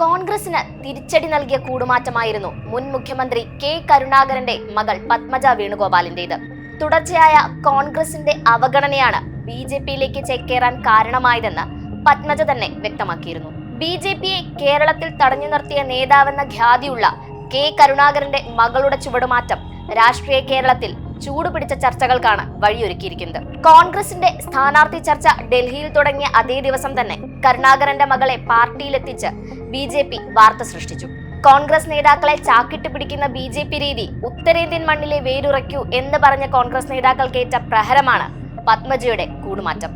കോൺഗ്രസിന് തിരിച്ചടി നൽകിയ കൂടുമാറ്റമായിരുന്നു മുൻ മുഖ്യമന്ത്രി കെ കരുണാകരന്റെ മകൾ പത്മജ വേണുഗോപാലിന്റേത്. തുടർച്ചയായ കോൺഗ്രസിന്റെ അവഗണനയാണ് ബി ജെ പിയിലേക്ക് ചേക്കേറാൻ കാരണമായതെന്ന് പത്മജ തന്നെ വ്യക്തമാക്കിയിരുന്നു. ബി ജെ പിയെ കേരളത്തിൽ തടഞ്ഞു നിർത്തിയ നേതാവെന്ന ഖ്യാതിയുള്ള കെ കരുണാകരന്റെ മകളുടെ ചുവടുമാറ്റം രാഷ്ട്രീയ കേരളത്തിൽ ചൂടുപിടിച്ച ചർച്ചകൾക്കാണ് വഴിയൊരുക്കിയിരിക്കുന്നത്. കോൺഗ്രസിന്റെ സ്ഥാനാർത്ഥി ചർച്ച ഡൽഹിയിൽ തുടങ്ങിയ അതേ ദിവസം തന്നെ കരുണാകരന്റെ മകളെ പാർട്ടിയിലെത്തിച്ച് ബി ജെ പി വാർത്ത സൃഷ്ടിച്ചു. കോൺഗ്രസ് നേതാക്കളെ ചാക്കിട്ട് പിടിക്കുന്ന ബി ജെ പി രീതി ഉത്തരേന്ത്യൻ മണ്ണിലെ വേരുറയ്ക്കൂ എന്ന് പറഞ്ഞ കോൺഗ്രസ് നേതാക്കൾക്കേറ്റ പ്രഹരമാണ് പത്മജയുടെ കൂടുമാറ്റം.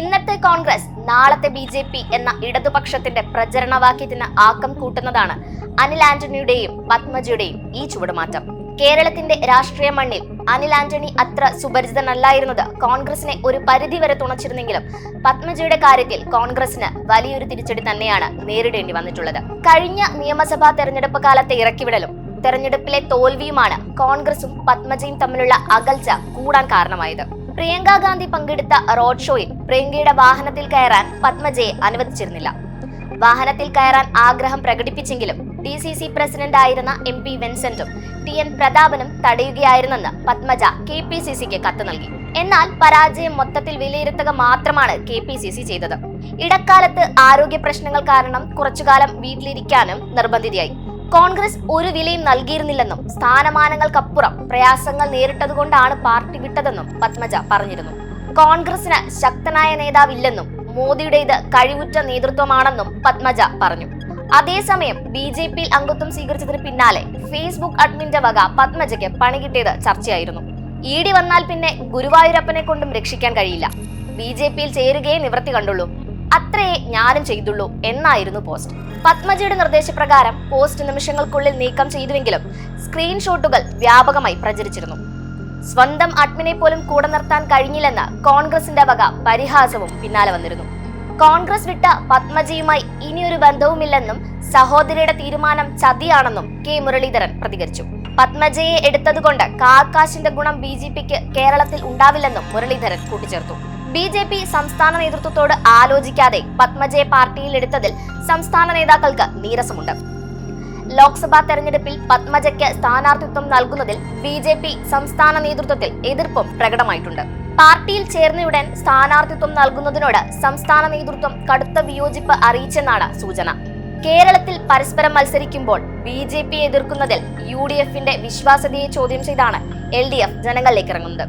ഇന്നത്തെ കോൺഗ്രസ് നാളത്തെ ബി ജെ പി എന്ന ഇടതുപക്ഷത്തിന്റെ പ്രചരണവാക്യത്തിന് ആക്കം കൂട്ടുന്നതാണ് അനിൽ ആന്റണിയുടെയും പത്മജയുടെയും ഈ ചുവടുമാറ്റം. കേരളത്തിന്റെ രാഷ്ട്രീയ മണ്ണിൽ അനിൽ ആന്റണി അത്ര സുപരിചിതനല്ലായിരുന്നത് കോൺഗ്രസിനെ ഒരു പരിധിവരെ തുണച്ചിരുന്നെങ്കിലും പത്മജിയുടെ കാര്യത്തിൽ കോൺഗ്രസിന് വലിയൊരു തിരിച്ചടി തന്നെയാണ് നേരിടേണ്ടി വന്നിട്ടുള്ളത്. കഴിഞ്ഞ നിയമസഭാ തെരഞ്ഞെടുപ്പ് കാലത്തെ ഇറക്കിവിടലും തെരഞ്ഞെടുപ്പിലെ തോൽവിയുമാണ് കോൺഗ്രസും പത്മജയും തമ്മിലുള്ള അകൽച്ച കൂടാൻ കാരണമായത്. പ്രിയങ്ക ഗാന്ധി പങ്കെടുത്ത റോഡ് ഷോയിൽ പ്രിയങ്കയുടെ വാഹനത്തിൽ കയറാൻ പത്മജയെ അനുവദിച്ചിരുന്നില്ല. വാഹനത്തിൽ കയറാൻ ആഗ്രഹം പ്രകടിപ്പിച്ചെങ്കിലും ഡി സി സി പ്രസിഡന്റായിരുന്ന എം പി വിൻസെന്റും ടി എൻ പ്രതാപനും തടയുകയായിരുന്നെന്ന് പത്മജ കെ പി സി സിക്ക് കത്ത് നൽകി. എന്നാൽ പരാജയം മൊത്തത്തിൽ വിലയിരുത്തുക മാത്രമാണ് കെ പി സി സി ചെയ്തത്. ഇടക്കാലത്ത് ആരോഗ്യ പ്രശ്നങ്ങൾ കാരണം കുറച്ചുകാലം വീട്ടിലിരിക്കാനും നിർബന്ധിതയായി. കോൺഗ്രസ് ഒരു വിലയും നൽകിയിരുന്നില്ലെന്നും സ്ഥാനമാനങ്ങൾക്കപ്പുറം പ്രയാസങ്ങൾ നേരിട്ടതുകൊണ്ടാണ് പാർട്ടി വിട്ടതെന്നും പത്മജ പറഞ്ഞിരുന്നു. കോൺഗ്രസിന് ശക്തനായ നേതാവില്ലെന്നും മോദിയുടേത് കഴിവുറ്റ നേതൃത്വമാണെന്നും പത്മജ പറഞ്ഞു. അതേസമയം ബി ജെ പിയിൽ അംഗത്വം സ്വീകരിച്ചതിന് പിന്നാലെ ഫേസ്ബുക്ക് അഡ്മിന്റെ വക പത്മജയ്ക്ക് പണി കിട്ടിയത് ചർച്ചയായിരുന്നു. ഇ ഡി വന്നാൽ പിന്നെ ഗുരുവായൂരപ്പനെ കൊണ്ടും രക്ഷിക്കാൻ കഴിയില്ല. ബി ജെ പിയിൽ ചേരുകയെ നിവൃത്തി കണ്ടുള്ളൂ. അത്രയേ ഞാനും ചെയ്തുള്ളൂ എന്നായിരുന്നു പോസ്റ്റ്. പത്മജിയുടെ നിർദ്ദേശപ്രകാരം പോസ്റ്റ് നിമിഷങ്ങൾക്കുള്ളിൽ നീക്കം ചെയ്തുവെങ്കിലും സ്ക്രീൻഷോട്ടുകൾ വ്യാപകമായി പ്രചരിച്ചിരുന്നു. സ്വന്തം അഡ്മിനെ പോലും കൂടെ നിർത്താൻ കഴിഞ്ഞില്ലെന്ന് കോൺഗ്രസിന്റെ വക പരിഹാസവും പിന്നാലെ വന്നിരുന്നു. കോൺഗ്രസ് വിട്ട പത്മജിയുമായി ഇനിയൊരു ബന്ധവുമില്ലെന്നും സഹോദരിയുടെ തീരുമാനം ചതിയാണെന്നും കെ മുരളീധരൻ പ്രതികരിച്ചു. പത്മജയെ എടുത്തതുകൊണ്ട് കാക്കാശിന്റെ ഗുണം ബി ജെ പിക്ക് കേരളത്തിൽ ഉണ്ടാവില്ലെന്നും മുരളീധരൻ കൂട്ടിച്ചേർത്തു. ബി ജെ പി സംസ്ഥാന നേതൃത്വത്തോട് ആലോചിക്കാതെ പത്മജയെ പാർട്ടിയിൽ എടുത്തതിൽ സംസ്ഥാന നേതാക്കൾക്ക് നീരസമുണ്ട്. ലോക്സഭാ തെരഞ്ഞെടുപ്പിൽ പത്മജയ്ക്ക് സ്ഥാനാർത്ഥിത്വം നൽകുന്നതിൽ ബി സംസ്ഥാന നേതൃത്വത്തിൽ എതിർപ്പും പ്രകടമായിട്ടുണ്ട്. പാർട്ടിയിൽ ചേർന്നയുടൻ സ്ഥാനാർത്ഥിത്വം നൽകുന്നതിനോട് സംസ്ഥാന നേതൃത്വം കടുത്ത വിയോജിപ്പ് അറിയിച്ചെന്നാണ് സൂചന. കേരളത്തിൽ പരസ്പരം മത്സരിക്കുമ്പോൾ ബി ജെ പി എതിർക്കുന്നതിൽ യു ഡി എഫിന്റെ വിശ്വാസ്യതയെ ചോദ്യം ചെയ്താണ് എൽ ഡി എഫ് ജനങ്ങളിലേക്ക് ഇറങ്ങുന്നത്.